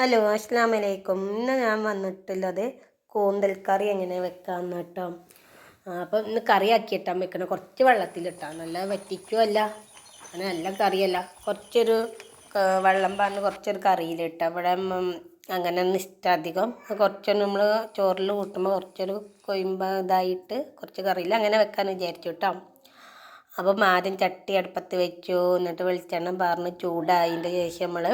Hello അസ്സാം വലൈക്കും ഇന്ന് ഞാൻ വന്നിട്ടുള്ളത് കൂന്തൽ കറി എങ്ങനെ വെക്കാമെന്ന് കേട്ടോ. അപ്പം ഇന്ന് കറി ആക്കിയിട്ടാൻ വെക്കണം. കുറച്ച് വെള്ളത്തിലിട്ടാൽ നല്ല വറ്റിക്കുമല്ല അങ്ങനെ നല്ല കറിയല്ല. കുറച്ചൊരു വെള്ളം പറഞ്ഞ് കുറച്ചൊരു കറിയിലിട്ട്. അവിടെ അങ്ങനെ ഇഷ്ടം കുറച്ചൊന്ന് നമ്മൾ ചോറിൽ കൂട്ടുമ്പോൾ കുറച്ചൊരു കൊയുമ്പ ഇതായിട്ട് കുറച്ച് കറിയിൽ അങ്ങനെ വെക്കാൻ വിചാരിച്ചു കേട്ടോ. അപ്പം ആദ്യം ചട്ടി അടുപ്പത്ത് വെച്ചു. എന്നിട്ട് വെളിച്ചെണ്ണ പാർന്ന് ചൂടായതിന്റെ ശേഷം നമ്മൾ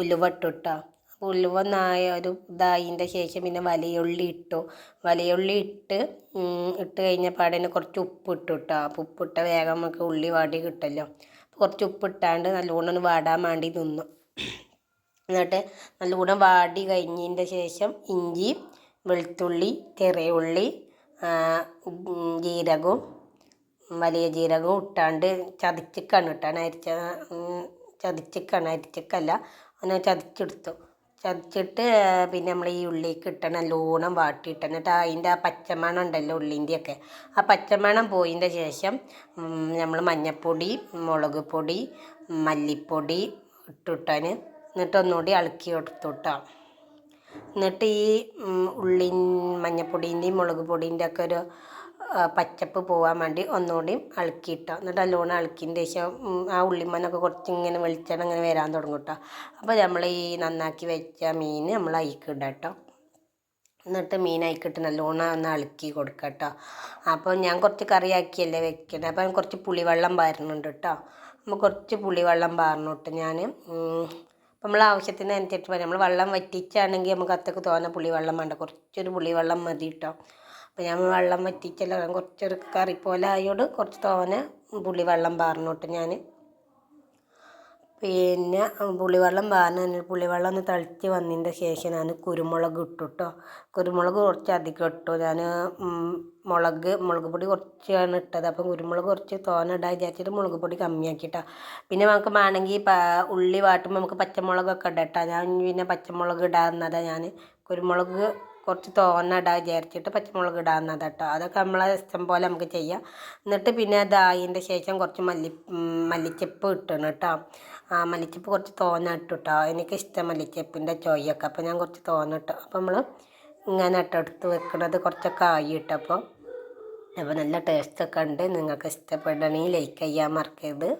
ഉലുവ ഇട്ടു കേട്ടോ അപ്പോൾ ഉലുവ നായ ഒരു ഇതായതിന്റെ ശേഷം പിന്നെ വലയുള്ളി ഇട്ടു. വലയുള്ളി ഇട്ട് ഇട്ട് കഴിഞ്ഞ പാടേന് കുറച്ച് ഉപ്പ് ഇട്ടു കേട്ടോ അപ്പോൾ ഉപ്പിട്ട വേഗം നമുക്ക് ഉള്ളി വാടി കിട്ടുമല്ലോ അപ്പോൾ കുറച്ച് ഉപ്പ് ഇട്ടാണ്ട് നല്ലോണം വാടാൻ വേണ്ടി നിന്നു. എന്നിട്ട് നല്ലോണം വാടി കഴിഞ്ഞതിന്റെ ശേഷം ഇഞ്ചി വെളുത്തുള്ളി തിറയുള്ളി ജീരകവും വലിയ ജീരകവും ഇട്ടാണ്ട് ചതച്ചിക്കാണ് ഇട്ടാണ് അരിച്ച ചതച്ചിക്കാണ്. അരിച്ചക്കല്ല. അങ്ങനെ ചതച്ചെടുത്തു. ചതച്ചിട്ട് പിന്നെ നമ്മൾ ഈ ഉള്ളിലേക്ക് ഇട്ടണം നല്ലോണം വാട്ടിയിട്ട് എന്നിട്ട് അതിന്റെ ആ പച്ചമണം ഉണ്ടല്ലോ ഉള്ളിന്റെയൊക്കെ. ആ പച്ചമണം പോയതിന്റെ ശേഷം നമ്മൾ മഞ്ഞൾപ്പൊടി മുളക് പൊടി മല്ലിപ്പൊടി ഇട്ടിട്ടാൻ എന്നിട്ട് ഒന്നുകൂടി ഇളക്കി കേട്ടോ എന്നിട്ട് ഈ ഉള്ളി മഞ്ഞൾപ്പൊടീന്റെയും മുളക് പൊടീന്റെ ഒക്കെ ഒരു പച്ചപ്പ് പോകാൻ വേണ്ടി ഒന്നുകൂടി ഇളക്കിയിട്ടോ എന്നിട്ട് നല്ലോണം ഇളക്കിയതിന്റെ ശേഷം ആ ഉള്ളിമ്മനൊക്കെ കുറച്ച് ഇങ്ങനെ വെളിച്ചെണ്ണ ഇങ്ങനെ വരാൻ തുടങ്ങും കേട്ടോ അപ്പോൾ നമ്മൾ ഈ നന്നാക്കി വെച്ച മീൻ നമ്മൾ അയക്കിടാം കേട്ടോ എന്നിട്ട് മീനായിക്കിട്ട് നല്ലോണം ഒന്ന് ഇളക്കി കൊടുക്കുക കേട്ടോ അപ്പോൾ ഞാൻ കുറച്ച് കറിയാക്കിയല്ലേ വെക്കണേ. അപ്പം കുറച്ച് പുളിവെള്ളം പാരുന്നുണ്ട് കേട്ടോ നമ്മൾ കുറച്ച് പുളിവെള്ളം പാർന്നിട്ട് ഞാൻ നമ്മൾ ആവശ്യത്തിനനുസരിച്ച് പറയാം നമ്മൾ വെള്ളം വറ്റിച്ചാണെങ്കിൽ നമുക്ക് അത്രയ്ക്ക് തോന്നെ പുളിവെള്ളം വേണ്ട. കുറച്ചൊരു പുളിവെള്ളം മതി കേട്ടോ അപ്പോൾ ഞാൻ വെള്ളം വറ്റിച്ചെല്ലാം കുറച്ചൊരു കറി പോലെ ആയതുകൊണ്ട് കുറച്ച് തോനെ പുളിവെള്ളം പാർന്നോട്ട് ഞാൻ പിന്നെ പുളിവെള്ളം പാർന്ന് പുളിവെള്ളം ഒന്ന് തളിച്ച് വന്നതിന്റെ ശേഷം ഞാൻ കുരുമുളക് ഇട്ടു കേട്ടോ കുരുമുളക് കുറച്ച് അധികം ഇട്ടു. ഞാൻ മുളക് മുളക് പൊടി കുറച്ചാണ് ഇട്ടത്. അപ്പം കുരുമുളക് കുറച്ച് തോന ഇടാൻ വിചാരിച്ചിട്ട് മുളക് പൊടി കമ്മിയാക്കിയിട്ടാ പിന്നെ നമുക്ക് വേണമെങ്കിൽ ഉള്ളി വാട്ടുമ്പോൾ നമുക്ക് പച്ചമുളകൊക്കെ ഇടാം കേട്ടോ ഞാൻ പിന്നെ പച്ചമുളക് ഇടാന്നതാ ഞാൻ കുരുമുളക് കുറച്ച് തോന്ന ഇടാൻ വിചാരിച്ചിട്ട് പച്ചമുളക് ഇടാവുന്നത് കേട്ടോ. അതൊക്കെ നമ്മളെ ഇഷ്ടം പോലെ നമുക്ക് ചെയ്യാം. എന്നിട്ട് പിന്നെ അതായതിന്റെ ശേഷം കുറച്ച് മല്ലി മല്ലിച്ചപ്പ് ഇട്ടണം കേട്ടോ. ആ മല്ലിച്ചപ്പ് കുറച്ച് തോന്ന ഇട്ടു കേട്ടോ എനിക്കിഷ്ടം മല്ലിച്ചപ്പിന്റെ ചോയൊക്കെ അപ്പോൾ ഞാൻ കുറച്ച് തോന്ന ഇട്ടു. അപ്പോൾ നമ്മൾ ഇങ്ങനെ ഇട്ടെടുത്ത് വെക്കണത് കുറച്ചൊക്കെ ആയി ഇട്ടപ്പോൾ അപ്പോൾ നല്ല ടേസ്റ്റൊക്കെ ഉണ്ട്. നിങ്ങൾക്ക് ഇഷ്ടപ്പെടണമെങ്കിൽ ലൈക്ക് ചെയ്യാൻ മറക്കരുത്.